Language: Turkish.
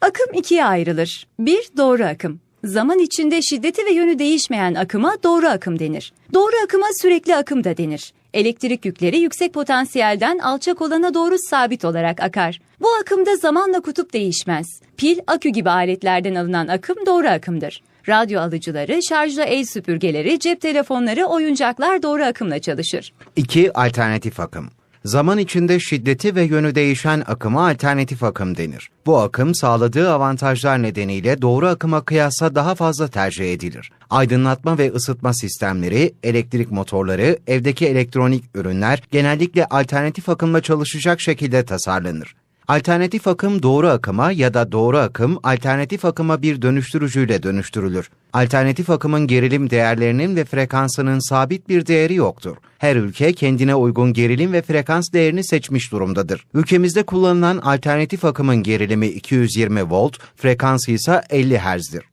Akım ikiye ayrılır. 1. Doğru akım. Zaman içinde şiddeti ve yönü değişmeyen akıma doğru akım denir. Doğru akıma sürekli akım da denir. Elektrik yükleri yüksek potansiyelden alçak olana doğru sabit olarak akar. Bu akımda zamanla kutup değişmez. Pil, akü gibi aletlerden alınan akım doğru akımdır. Radyo alıcıları, şarjlı el süpürgeleri, cep telefonları, oyuncaklar doğru akımla çalışır. 2. Alternatif akım. Zaman içinde şiddeti ve yönü değişen akıma alternatif akım denir. Bu akım sağladığı avantajlar nedeniyle doğru akıma kıyasla daha fazla tercih edilir. Aydınlatma ve ısıtma sistemleri, elektrik motorları, evdeki elektronik ürünler genellikle alternatif akımla çalışacak şekilde tasarlanır. Alternatif akım doğru akıma ya da doğru akım alternatif akıma bir dönüştürücüyle dönüştürülür. Alternatif akımın gerilim değerlerinin ve frekansının sabit bir değeri yoktur. Her ülke kendine uygun gerilim ve frekans değerini seçmiş durumdadır. Ülkemizde kullanılan alternatif akımın gerilimi 220 volt, frekansı ise 50 Hz'dir.